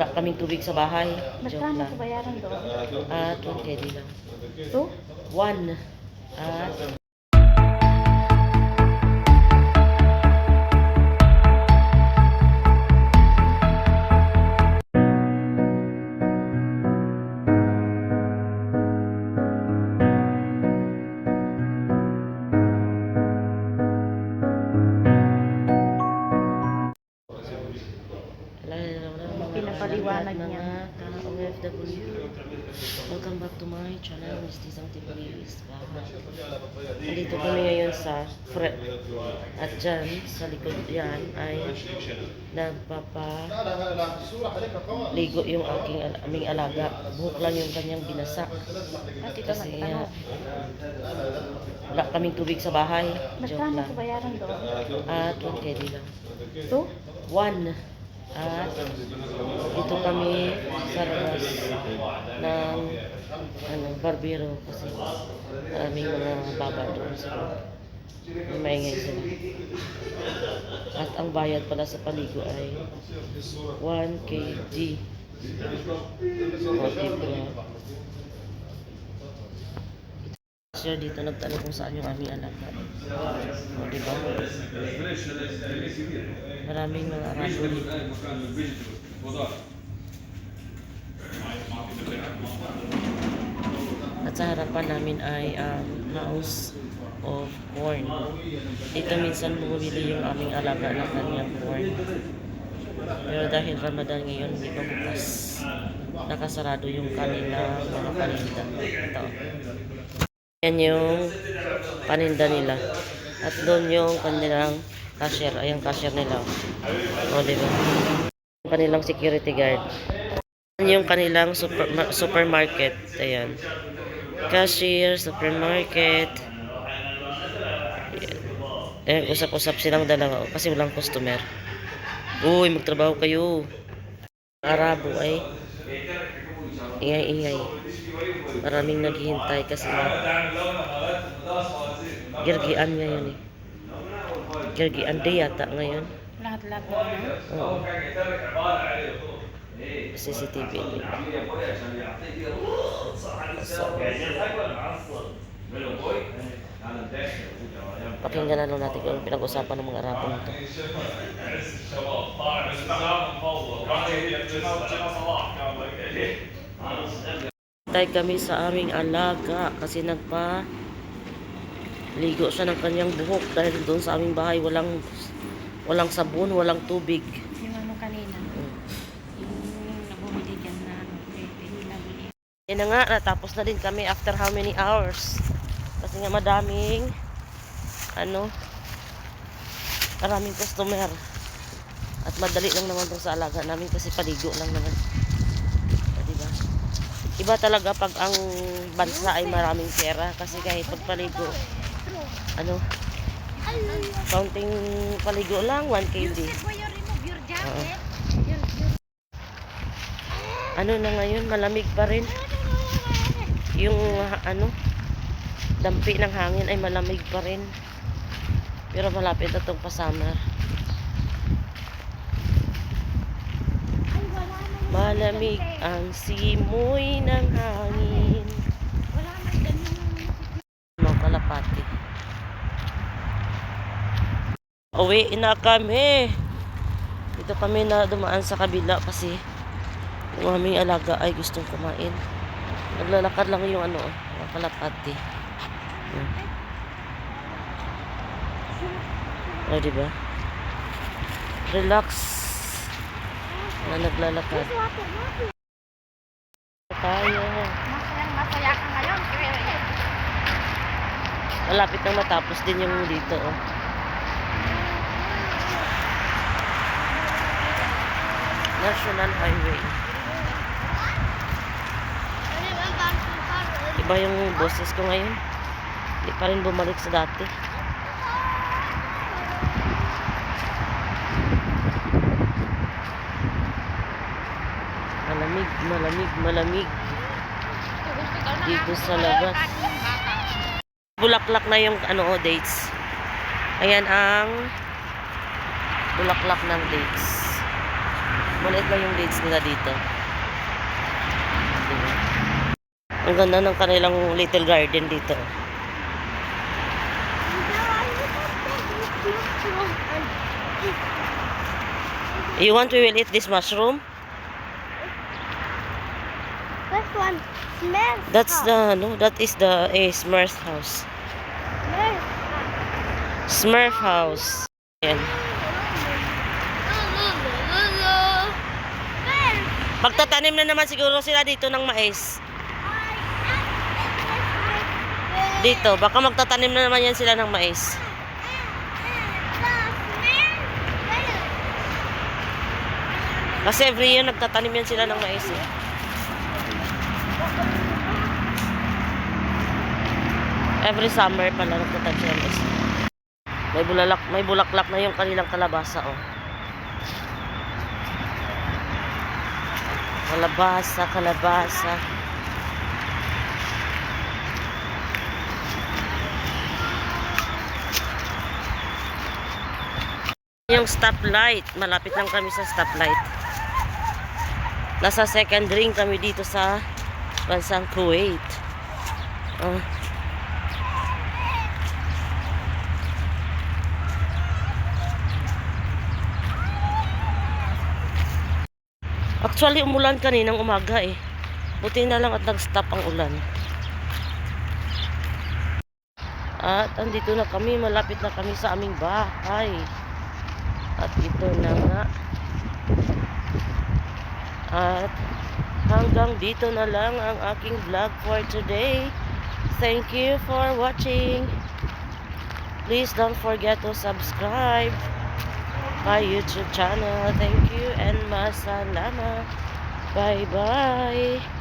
Wala kaming tubig sa bahay. Magkano sa bayaran doon? At 1 KD lang. Two? 1. At Pinapaliwanag mga niya. ka-OFW. Welcome back to my channel, Miss Tisang Tipulis. Nandito kami ngayon sa Fre At dyan, sa likod yan, ay nagpapa ligo yung aking aming alaga. Buhok lang yung kanyang binasa. At ito Kasi ano? nga, wala kaming tubig sa bahay. Joke lang. At 1 KD lang. Two? 1. At dito kami sa labas ng ano, barbero kasi maraming mga baba doon sa. Maingay sila. At ang bayad pala sa paligo ay 1 KG. O, diba? Sir, dito nagtanong kung saan yung aming alaga. O, diba? Maraming mga dito. At sa harapan namin ay um, house of corn. Dito minsan bumibili yung aming alaga ng kanyang corn. Pero dahil Ramadan ngayon, hindi pa bukas. Nakasarado yung kanilang mga paninda. Ito. Yan yung paninda nila. At doon yung kanilang cashier. Ayan cashier nila. O, di ba? Yung kanilang security guard. Yan yung kanilang super, ma- supermarket. Ayan. Cashier, supermarket. Ayan, usap-usap silang dalawa kasi walang customer. Uy, magtrabaho kayo. Arabo ay. Ingay-ingay. Maraming naghihintay kasi girgian ngayon eh. Girgian day yata ngayon. Lahat-lahat na ano? Oo. CCTV. Pakinggan na lang natin kung pinag-usapan ng mga Arabo nito. Tay kami sa aming alaga kasi nagpa ligo siya ng kanyang buhok dahil doon sa aming bahay walang walang sabon, walang tubig. Yung ano kanina? Mm. Yung nabumili dyan na ano. Yan na nga, natapos na din kami after how many hours. Kasi nga madaming, ano, maraming customer. At madali lang naman itong sa alaga namin kasi paligo lang naman. Iba talaga pag ang bansa ay maraming pera kasi kahit pagpaligo, ano, counting paligo lang, 1 kg. Oo. Ano na ngayon, malamig pa rin. Yung ano, dampi ng hangin ay malamig pa rin. Pero malapit na itong pa-summer. Malamig ang simoy ng hangin. Wala na ganun. Mga kalapati. Uwi na kami. Dito kami na dumaan sa kabila kasi yung aming alaga ay gustong kumain. Naglalakad lang yung ano, mga kalapati. Yan. O, diba? Relax. Na naglalakad. Tayo. Masaya ka ngayon. Malapit nang matapos din yung dito, oh. National Highway. Iba yung boses ko ngayon. Hindi pa rin bumalik sa dati. Malamig, malamig. Dito sa labas. Bulaklak na yung ano oh, dates. Ayan ang bulaklak ng dates. Maliit lang yung leads nila dito. Diba? Ang ganda ng kanilang little garden dito. You want will eat this mushroom? This one smells. That's the no, that is the eh, Smurf house. Smurf house. Yan. Magtatanim na naman siguro sila dito ng mais. Dito, baka magtatanim na naman yan sila ng mais. Kasi every year nagtatanim yan sila ng mais. Eh. Every summer pala nagtatanim sila ng mais. May bulalak, may bulaklak na yung kanilang kalabasa oh. Kalabasa, kalabasa. Yung stoplight, malapit lang kami sa stoplight. Nasa second ring kami dito sa bansang Kuwait. Oh. Actually, umulan kaninang umaga eh. Buti na lang at nag-stop ang ulan. At andito na kami, malapit na kami sa aming bahay. At ito na nga. At hanggang dito na lang ang aking vlog for today. Thank you for watching. Please don't forget to subscribe my YouTube channel. Thank you and masalamat. Bye-bye.